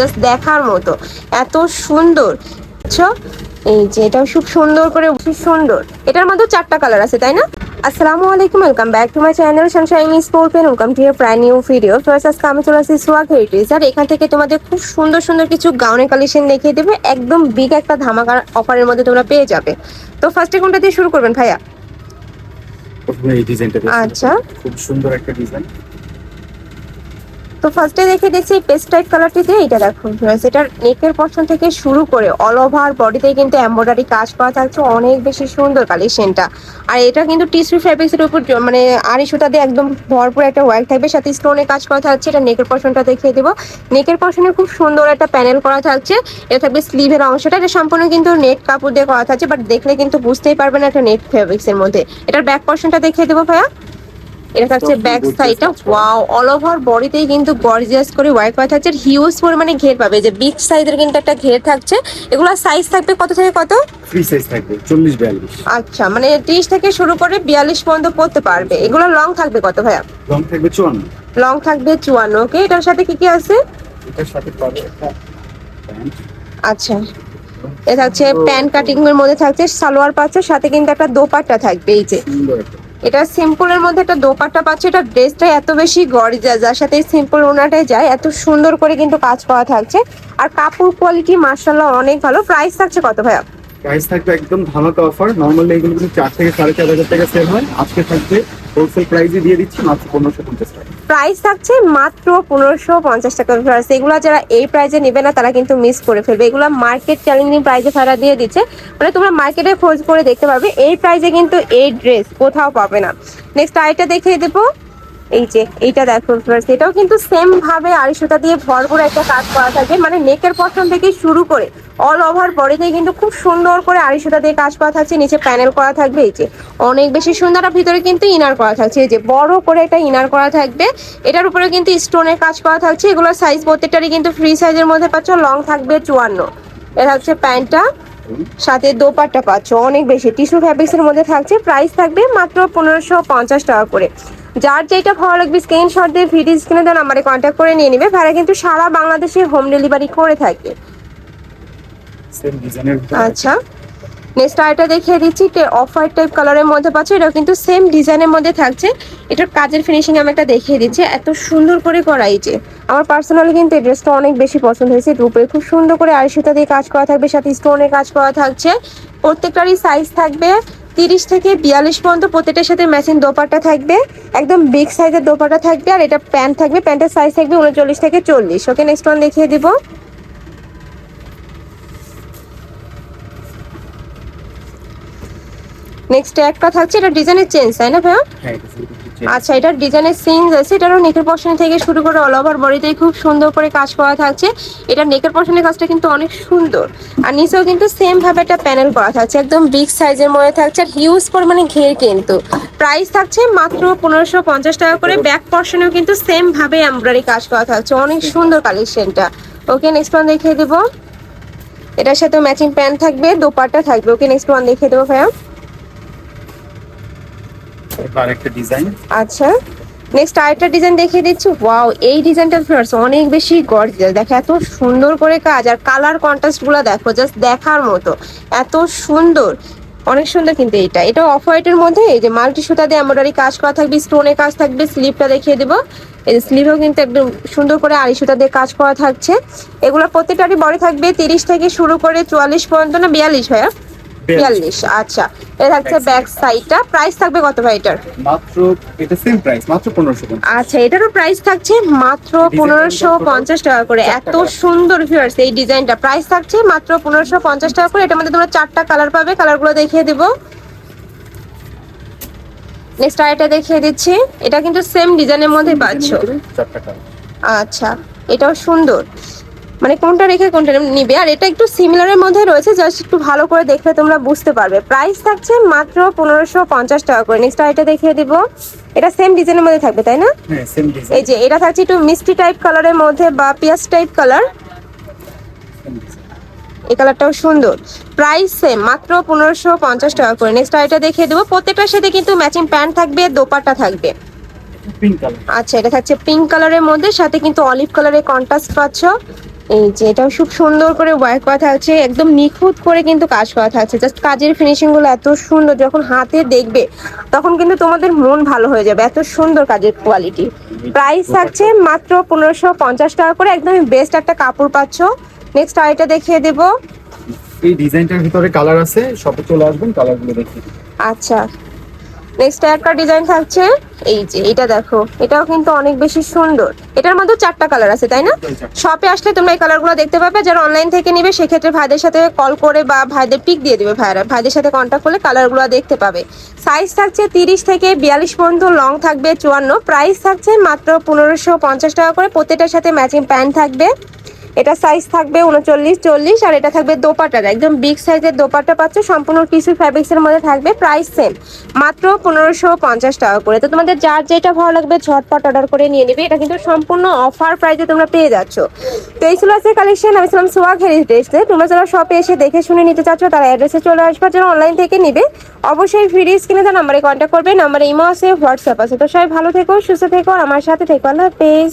Just দেখার মতো। এত সুন্দর? এই যে এটাও খুব সুন্দর করে খুব সুন্দর। এটার মধ্যে চারটা কালার আছে তাই না? আসসালামু আলাইকুম welcome back to my channel sunshine sport pen welcome to year প্রায় নিউ ভিডিও ফার্স্ট আজকে আমি চলে আসছি সোয়াগ হেরিটেজ আর এখান থেকে তোমাদের খুব সুন্দর সুন্দর কিছু গাউনের কালেকশন দেখিয়ে দেবে। একদম বিগ একটা ধামাকার অফারের মধ্যে তোমরা পেয়ে যাবে। তো ফার্স্টে কোনটা দিয়ে শুরু করবেন ভাইয়া? আচ্ছা। খুব সুন্দর একটা ডিজাইন তো ফার্স্টে দেখে দিচ্ছি পেস্ট টাইপ কালারটি দিয়ে এটা দেখো Friends, এটার নেকের পশন থেকে শুরু করে অল ওভার বডিতে কিন্তু এমব্রয়ডারি কাজ করা থাকছে অনেক বেশি সুন্দর কালেকশনটা আর এটা কিন্তু টিসু ফ্যাব্রিক্সের উপর মানে আড়ি সুতা দিয়ে একদম ভরপুর একটা ওয়ার্ক থাকবে সাথে স্টোনে কাজ করা থাকছে এটা নেকের পশনটা দেখিয়ে দেবো। নেকের পশনে খুব সুন্দর একটা প্যানেল করা থাকছে এটা থাকবে স্লিভের অংশটা এটা সম্পূর্ণ কিন্তু নেট কাপড় দিয়ে করা থাকছে বাট দেখলে কিন্তু বুঝতেই পারবে না এটা নেট ফ্যাব্রিক্সের মধ্যে। এটার ব্যাক পশনটা দেখিয়ে দেবো ভাইয়া। এটা থাকছে ব্যাক সাইডটা ওয়াও অল ওভার বডিতেই কিন্তু গর্জিয়াস করে ওয়ার্ক করা থাকছে। হিউজ পরিমাণে ঘের পাবে। যে বিগ সাইজের কিন্তু একটা ঘের থাকছে। এগুলো সাইজ থাকবে কত থেকে কত? ফ্রি সাইজ থাকবে আচ্ছা মানে ত্রিশ থেকে শুরু করে বিয়াল্লিশ পর্যন্ত পড়তে পারবে। এগুলো লং থাকবে কত ভাইয়া? রং থাকবে চুয়ান্ন। লং থাকবে চুয়ান্ন ওকে এটার সাথে কি কি আছে? এটার সাথে পাবে একটা প্যান্ট আচ্ছা এটা থাকছে প্যান কাটিং এর মধ্যে থাকছে সালোয়ার পাচ্ছে সাথে কিন্তু একটা দোপাট্টা থাকবে এই যে। সুন্দর এটা সিম্পলের মধ্যে একটা দোপাট্টা পাচ্ছে, এটা ড্রেসটা এত বেশি গর্জা যার সাথে সিম্পল ওনাটাই যায়, এত সুন্দর করে কিন্তু কাজ করা থাকছে। আর কাপড় কোয়ালিটি মার্শাল্লাহ অনেক ভালো। প্রাইস থাকছে কত ভাইয়া? প্রাইস থাকবে একদম ধামাকা অফার নর্মালি এগুলো কিন্তু চার থেকে সাড়ে চার হাজার টাকা সেল হয়। আজকে থাকবে হোলসেল প্রাইসে দিয়ে দিচ্ছি মাত্র পনেরোশো পঞ্চাশ টাকা। প্রাইস থাকছে মাত্র পনেরোশো পঞ্চাশ টাকা। এগুলো যারা এই প্রাইজে নেবে না, তারা কিন্তু মিস করে ফেলবে। এগুলো মার্কেট চ্যালেঞ্জিং প্রাইজে তারা দিয়ে দিচ্ছে। মানে তোমরা মার্কেটে খোঁজ করে দেখতে পাবে এই প্রাইজে কিন্তু এই ড্রেস কোথাও পাবে না। নেক্সট আইটা দেখিয়ে দেবো। এই যে, এইটা দেখো ভিউয়ার্স এটাও কিন্তু সেম ভাবে আড়াই সুতা দিয়ে ভরপুর একটা কাজ করা থাকবে মানে নেকের পশন থেকে শুরু করে অল ওভার বডিতে কিন্তু খুব সুন্দর করে আড়াই সুতা দিয়ে কাজ করা থাকছে, নিচে প্যানেল করা থাকবে, এই যে। অনেক বেশি সুন্দর, আর ভিতরে কিন্তু ইনার করা থাকছে, এই যে বড় করে একটা ইনার করা থাকবে। এটার উপরে কিন্তু স্টোনের কাজ করা থাকছে, এগুলোর সাইজ প্রত্যেকটারই কিন্তু ফ্রি সাইজের মধ্যে পাচ্ছ লং থাকবে চুয়ান্ন। এটা হচ্ছে প্যান্টটা সাথে দোপাট্টা পাচ্ছ, অনেক বেশি। টিস্যু ফ্যাব্রিক্সের মধ্যে থাকছে প্রাইস থাকবে মাত্র পনেরোশো পঞ্চাশ টাকা করে। যার যেটা ভালো লাগবে স্ক্রিনশট দিয়ে ভিডিও স্ক্রিনে দেন আমারে কন্ট্যাক্ট করে নিয়ে নেবে। ভাড়া কিন্তু সারা বাংলাদেশে হোম ডেলিভারি করে থাকে। আচ্ছা। নেক্সট আরেকটা দেখিয়ে দিচ্ছি অফ হোয়াইট টাইপ কালারের মধ্যে পাচ্ছি এটা কিন্তু সেম ডিজাইনের মধ্যে থাকছে। এটার কাজের ফিনিশিং আমি একটা দেখিয়ে দিচ্ছি এত সুন্দর করে করা যে। আমার পার্সোনালি কিন্তু এই ড্রেসটা অনেক বেশি পছন্দ হয়েছে এটার উপরে খুব সুন্দর করে আড়াই দিয়ে কাজ করা থাকবে সাথে স্টোনের কাজ করা থাকছে। প্রত্যেকটারই সাইজ থাকবে। তিরিশ থেকে বিয়াল্লিশ পর্যন্ত প্রত্যেকটার সাথে ম্যাচিং দোপাট্টা থাকবে। একদম বিগ সাইজের দোপাট্টা থাকবে, আর এটা প্যান্ট থাকবে। প্যান্টের সাইজ থাকবে উনচল্লিশ থেকে চল্লিশ। ওকে নেক্সট ওয়ান দেখিয়ে দিব। নেক্সট একটা থাকছে, এটা ডিজাইনের চেঞ্জ তাই না ভাইয়া? হ্যাঁ আচ্ছা এটার ডিজাইনের চেঞ্জ আছে, এটারও নেকের পশন থেকে শুরু করে অল ওভার বডিতে খুব সুন্দর করে কাজ করা থাকছে। এটা নেকের পশনের কাজটা কিন্তু অনেক সুন্দর। আর নিচেও কিন্তু সেম ভাবে একটা প্যানেল করা থাকছে, একদম বিগ সাইজের মধ্যে থাকছে আর হিউজ পরিমাণে ঘের কিন্তু। প্রাইস থাকছে মাত্র পনেরোশো পঞ্চাশ টাকা করে ব্যাক পশনেও কিন্তু সেম ভাবে এমব্রয়ডারি কাজ করা থাকছে। অনেক সুন্দর কালেকশনটা ওকে নেক্সট ওয়ান দেখিয়ে দেবো। এটার সাথে ম্যাচিং প্যান্ট থাকবে, দোপাট্টা থাকবে। ওকে নেক্সট ওয়ান দেখিয়ে দেবো, ভাইয়া। আচ্ছা নেক্সট আরেকটা ডিজাইন দেখিয়ে দিচ্ছি। ওয়াও এই ডিজাইনটা ফ্লার্স অনেক বেশি গর্জিয়াস দেখো, এত সুন্দর করে কাজ, আর কালার কন্ট্রাস্টগুলো দেখো জাস্ট দেখার মতো। এত সুন্দর। অনেক সুন্দর কিন্তু এটা এটা অফ হোয়াইটের মধ্যে, এই যে মাল্টি সুতা দিয়ে এমব্রয়ডারি কাজ করা থাকবে স্টোনে কাজ থাকবে স্লিপটা দেখিয়ে দেবো। এই স্লিভেও কিন্তু একদম সুন্দর করে আড়ি সুতা দিয়ে কাজ করা থাকছে। এগুলো প্রত্যেকটারই বড় থাকবে তিরিশ থেকে শুরু করে চুয়াল্লিশ পর্যন্ত না, বিয়াল্লিশ ভাইয়া? বিয়াল্লিশ আচ্ছা। এটা থাকছে ব্যাক সাইডটা প্রাইস থাকবে কত ভাই এটার? মাত্র এটা সেম প্রাইস মাত্র পনেরোশো আচ্ছা এটারও প্রাইস থাকছে মাত্র পনেরোশো পঞ্চাশ টাকা করে। এত সুন্দর ফিয়ার্স এই ডিজাইনটা প্রাইস থাকছে মাত্র পনেরোশো পঞ্চাশ টাকা করে। এটার মধ্যে তোমরা চারটা কালার পাবে। কালারগুলো দেখিয়ে দিব। নেক্সট আরেকটা দেখিয়ে দিচ্ছি। এটা কিন্তু সেম ডিজাইনের মধ্যে পাচ্ছ আচ্ছা এটাও সুন্দর। মানে কোনটা রেখে কোনটা নিবে। আর এটা একটু সিমিলারের মধ্যে রয়েছে জাস্ট একটু ভালো করে দেখলে তোমরা বুঝতে পারবে। প্রাইস থাকছে মাত্র পনেরোশো পঞ্চাশ টাকা করে। নেক্সট আরেকটা দেখিয়ে দিব। এটা সেম ডিজাইনের মধ্যে থাকবে তাই না? হ্যাঁ এই যে এটা থাকছে একটু মিষ্টি টাইপ কালারের মধ্যে বা পিয়াজ টাইপ কালার এই কালারটাও সুন্দর। প্রাইস সেম মাত্র পনেরোশো পঞ্চাশ টাকা করে। নেক্সট আইটা দেখিয়ে দেবো। প্রত্যেকটার সাথে কিন্তু ম্যাচিং প্যান্ট থাকবে দোপাট্টা থাকবে। কালার আচ্ছা এটা থাকছে পিঙ্ক কালারের মধ্যে সাথে কিন্তু অলিভ কালারের কন্ট্রাস্ট পাচ্ছ। এই যে এটাও খুব সুন্দর করে ওয়ার্ক করা থাকছে একদম নিখুঁত করে কিন্তু কাজ করা থাকছে জাস্ট কাজের ফিনিশিংগুলো এত সুন্দর যখন হাতে দেখবে তখন কিন্তু তোমাদের মন ভালো হয়ে যাবে এত সুন্দর কাজের কোয়ালিটি প্রাইস থাকছে মাত্র পনেরোশো পঞ্চাশ টাকা করে একদমই বেস্ট একটা কাপড় পাচ্ছ। নেক্সট আইটা দেখিয়ে দেবো। এই ডিজাইনটার ভিতরে কালার আছে শপে চলে আসবেন কালারগুলো দেখে। আচ্ছা। নেক্সট একটা ডিজাইন থাকছে। এই যে এটা দেখো এটাও কিন্তু অনেক বেশি সুন্দর। এটার মধ্যে চারটা কালার আছে তাই না? শপে আসলে তোমরা এই কালারগুলো দেখতে পাবে যারা অনলাইন থেকে নিবে সেক্ষেত্রে ভাইদের সাথে কল করে বা ভাইদের পিক দিয়ে দিবে ভাইরা। ভাইদের সাথে কন্ট্যাক্ট করলে কালারগুলো দেখতে পাবে। সাইজ থাকছে তিরিশ থেকে বিয়াল্লিশ পর্যন্ত লং থাকবে চুয়ান্ন। প্রাইস থাকছে মাত্র পনেরোশো পঞ্চাশ টাকা করে। প্রত্যেকটার সাথে ম্যাচিং প্যান্ট থাকবে। এটা সাইজ থাকবে উনচল্লিশ, চল্লিশ, আর এটা থাকবে দোপাটার একদম বিগ সাইজের দোপাটা পাচ্ছ, সম্পূর্ণ টিস্যু ফ্যাব্রিক্সের মধ্যে থাকবে প্রাইস সেম মাত্র পনেরোশো পঞ্চাশ টাকা করে। তো তোমাদের যার যেটা ভালো লাগবে, ঝটপট অর্ডার করে নিয়ে নিবে। এটা কিন্তু সম্পূর্ণ অফার প্রাইসে তোমরা পেয়ে যাচ্ছ। তো এই ছিল আজকে কালেকশন আমি ছিলাম সোয়াগ হেরিটেজে। তোমরা যারা শপে এসে দেখে শুনে নিতে চাচ্ছ, তারা অ্যাড্রেসে চলে আসবে। যারা অনলাইন থেকে নিবে, অবশ্যই ফ্রি স্ক্রিনে তার নাম্বারে কন্ট্যাক্ট করবে নাম্বারে ইমো আছে হোয়াটসঅ্যাপ আছে। তো সবাই ভালো থেকো, সুস্থ থেকো আমার সাথে থেকো। আল্লাহ হাফেজ।